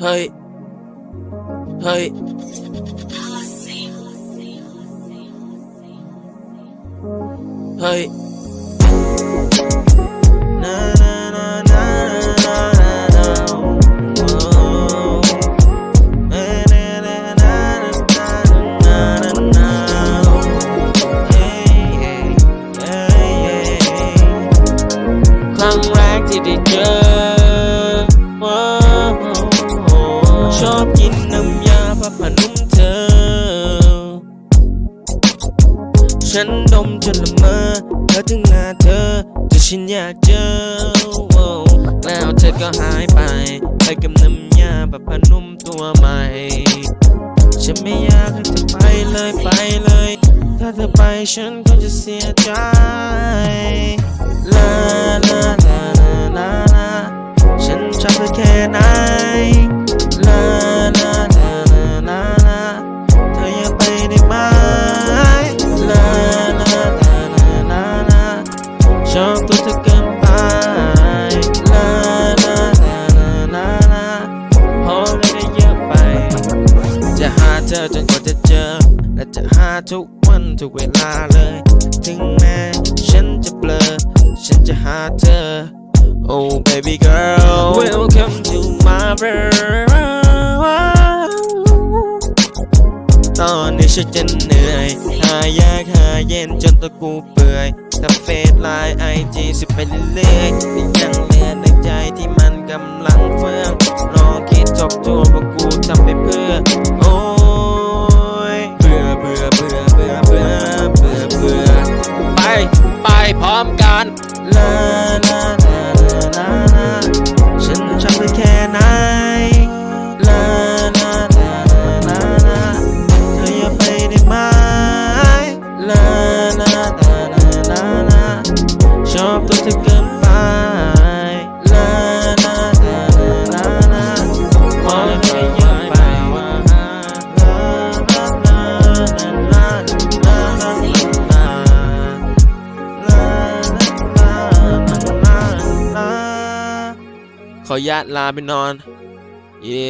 Hey. Hey. Hey. ฉันดมจนละเมอเธอถึงหน้าเธอแต่ฉันอยากเจอแล้วเธอก็หายไป ไปกับน้ำยาแบบพนุ่มตัวใหม่ ฉันไม่อยากให้เธอไปเลยไปเลย ถ้าเธอไปฉันก็จะเสียใจลาลา เธอจนกว่าจะเจอ และจะหาทุกวันทุกเวลาเลย ถึงแม้ฉันจะเบลอ ฉันจะหาเธอ Oh baby girl welcome to my world ตอนนี้ฉันจะเหนื่อย หายากหาเย็นจนตัวกูเปื่อยแต่เฟซไลน์ไอจีสิไปเรื่อยๆแต่ยังเหลือในใจที่มันกำลังเฟื่องลองคิดทบทวนว่ากูทำไปเพื่อ อบตัวเธอเกินไปลาลาลาลาลาลาพอไม่ได้เยอะไปว่าลาลาลาลาลาลาลาลาลาลาลาลาลาลาขอญาตลาไปนอน เย่